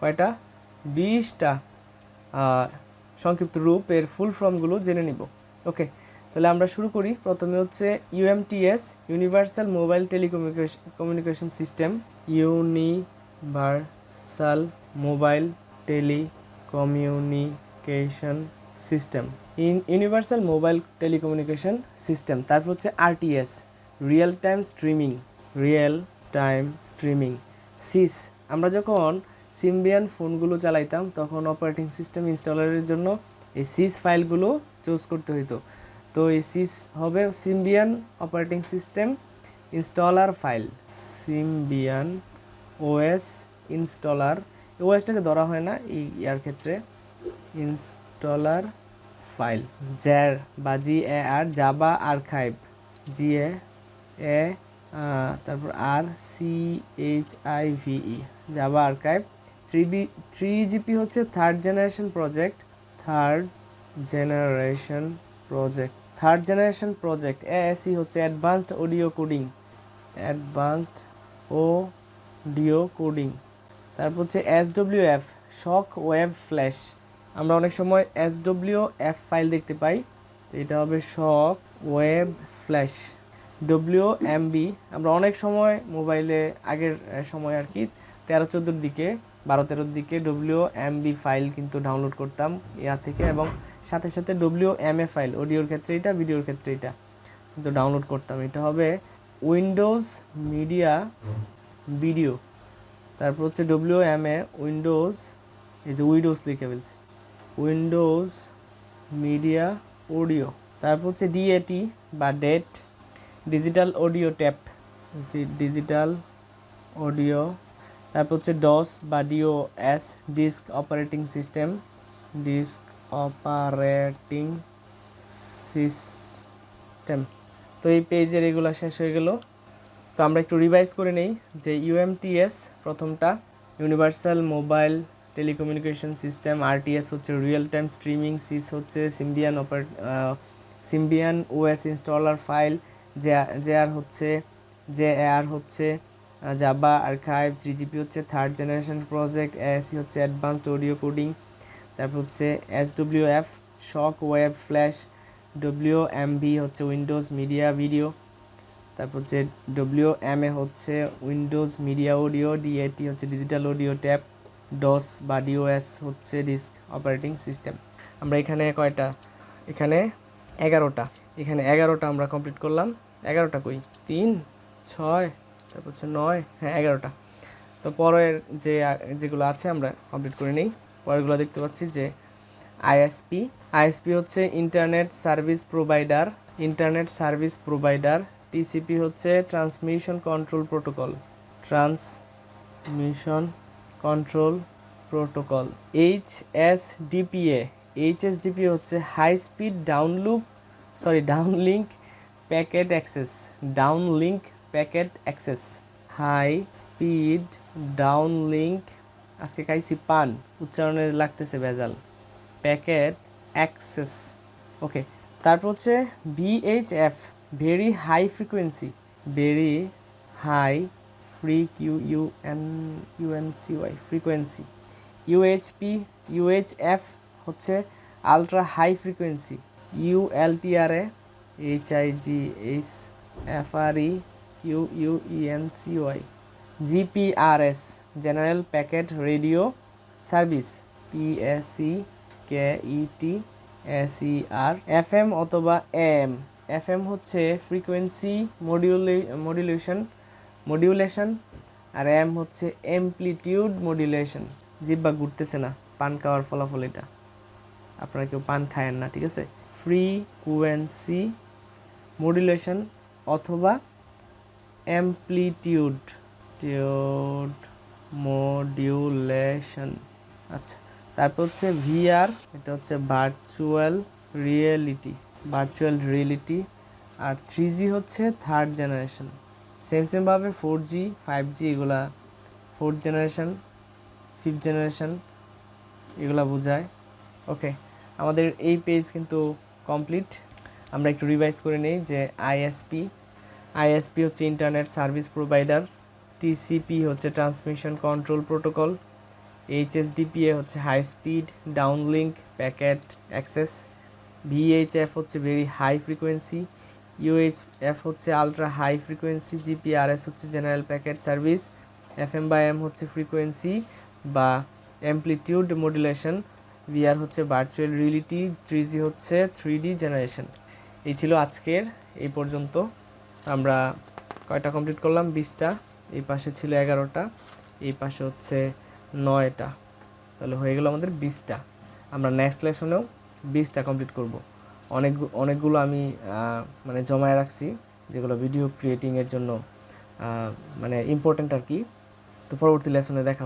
কয়টা? বিশটা। সংক্ষিপ্ত রূপ এর ফুল ফর্মগুলো জেনে নিব। ওকে, তাহলে আমরা শুরু করি। প্রথমে হচ্ছে UMTS universal mobile telecommunication communication system universal mobile telecommunication system in universal mobile telecommunication system তারপর হচ্ছে RTS real time streaming real time streaming SIS আমরা যখন সিম্বিয়ান ফোনগুলো চালাইতাম, তখন অপারেটিং সিস্টেম ইনস্টলারের জন্য এই সিস ফাইলগুলো চুজ করতে হইতো। তো এই সিস হবে Symbian operating system installer file Symbian OS installer ওএসটাকে ধরা হয় না এই ইয়ার ক্ষেত্রে। ইনস্টলার ফাইল জ্যার বা জি এ আর জাবা আর্কাইভ জি এ এ তারপর R C H I V Java archive three B, three GP হচ্ছে third generation project third generation project third generation project AAC হচ্ছে advanced audio coding advanced audio coding তারপর হচ্ছে S W F shock wave flash আমরা অনেক সময় S W F file দেখতে পাই এটা হবে shock wave flash W MB আমরা অনেক সময় মোবাইলে আগের সময় আর কি, তেরো চোদ্দোর দিকে বারো তেরোর দিকে ডব্লিউ এমবি ফাইল কিন্তু ডাউনলোড করতাম ইয়া থেকে এবং সাথে সাথে ডব্লিউ এম এ ফাইল অডিওর ক্ষেত্রে এটা ভিডিওর ক্ষেত্রে এটা কিন্তু ডাউনলোড করতাম। এটা হবে উইন্ডোজ মিডিয়া ভিডিও তারপর হচ্ছে ডব্লিউ এম এ উইন্ডোজ এই যে উইন্ডোজ লিখে ফেলছি। উইন্ডোজ মিডিয়া অডিও তারপর হচ্ছে ডিএটি বা DAT digital audio tape digital audio তারপর হচ্ছে ডস বা D O S disk operating system disk operating system তো এই পেজের এগুলো শেষ হয়ে গেল। তো আমরা একটু রিভাইজ করে নেই যে ইউএমটিএস প্রথমটা universal mobile telecommunication system RTS হচ্ছে রিয়েল টাইম স্ট্রিমিং সিস হচ্ছে সিম্বিয়ান অপার সিম্বিয়ান ওএস ইনস্টলার ফাইল যে যে আর হচ্ছে, যে আর হচ্ছে জাবা আর্কাইভ থ্রি জিপি হচ্ছে থার্ড জেনারেশন প্রজেক্ট এএসি হচ্ছে অ্যাডভান্সড অডিও কোডিং তারপর হচ্ছে S W F shockwave flash W M V হচ্ছে উইন্ডোজ মিডিয়া ভিডিও তারপর হচ্ছে ডব্লিউ এম এ হচ্ছে উইন্ডোজ মিডিয়া অডিও ডিএটি হচ্ছে ডিজিটাল অডিও ট্যাব ডস বা ডিওএস হচ্ছে ডিস্ক অপারেটিং সিস্টেম আমরা এখানে কয়টা? এখানে এগারোটা। এখানে এগারোটা আমরা কমপ্লিট করলাম। এগারোটা কই? তিন, ছয় তারপর হচ্ছে নয় হ্যাঁ এগারোটা। তো পরের যে, যেগুলো আছে আমরা কমপ্লিট করে নিই। পরেরগুলো দেখতে পাচ্ছি যে আইএসপি আইএসপি হচ্ছে internet service provider internet service provider TCP হচ্ছে transmission control protocol transmission control protocol H S DPA H S DPA হচ্ছে high speed downloop sorry downlink packet access downlink packet access. High speed downlink আজকে খাইছি পান উচ্চারণের লাগতেছে ভেজাল। Packet access. Okay, তারপর হচ্ছে VHF very high frequency. Very high F R E Q U N U N C Y, frequency. UHP UHF হচ্ছে ultra high frequency. U L T R A H I G H F R E U E N C Y GPRS general packet radio service PSC K ET SER FM অথবা M FM হচ্ছে frequency মডিউলে modulation modulation আর M হচ্ছে amplitude modulation জিব্বা ঘুরতেছে না, পান খাওয়ার ফলাফল এটা। আপনারা কেউ পান খায়েন না, ঠিক আছে? ফ্রিকুয়েন্সি মডিউলেশন অথবা অ্যাম্প্লিটিউড টিউড মডিউলেশন আচ্ছা তারপর হচ্ছে ভিআর এটা হচ্ছে ভার্চুয়াল রিয়েলিটি ভার্চুয়াল রিয়েলিটি আর থ্রি জি হচ্ছে থার্ড জেনারেশন সেম সেমভাবে ফোর জি ফাইভ জি এগুলা ফোর্থ জেনারেশন ফিফথ জেনারেশন এগুলা বোঝায়। ওকে আমাদের এই পেজ কিন্তু কমপ্লিট আমরা একটু রিভাইজ করে নিই যে আইএসপি আইএসপি হচ্ছে ইন্টারনেট সার্ভিস প্রোভাইডার, টিসিপি হচ্ছে ট্রান্সমিশন কন্ট্রোল প্রোটোকল, এইচএসডিপিএ হচ্ছে high speed, downlink, packet access, VHF হচ্ছে ভেরি হাই ফ্রিকোয়েন্সি, ইউএইচএফ হচ্ছে আলট্রা হাই ফ্রিকোয়েন্সি, জিপিআরএস হচ্ছে general packet service, FM by M হচ্ছে ফ্রিকোয়েন্সি বা amplitude modulation, VR হচ্ছে virtual reality three G হচ্ছে three D generation. এই ছিল আজকের, এই পর্যন্ত। আমরা কয়টা কমপ্লিট করলাম? বিশটা। এই পাশে ছিল এগারোটা। এই পাশে হচ্ছে নয়টা। তাহলে হয়ে গেল আমাদের বিশটা। আমরা নেক্সট লেসনেও বিশটা কমপ্লিট করব। অনেক অনেকগুলো আমি মানে জমায় রাখছি, যেগুলো ভিডিও ক্রিয়েটিংয়ের জন্য মানে ইম্পর্ট্যান্ট আর কি। তো পরবর্তী লেসনে দেখা।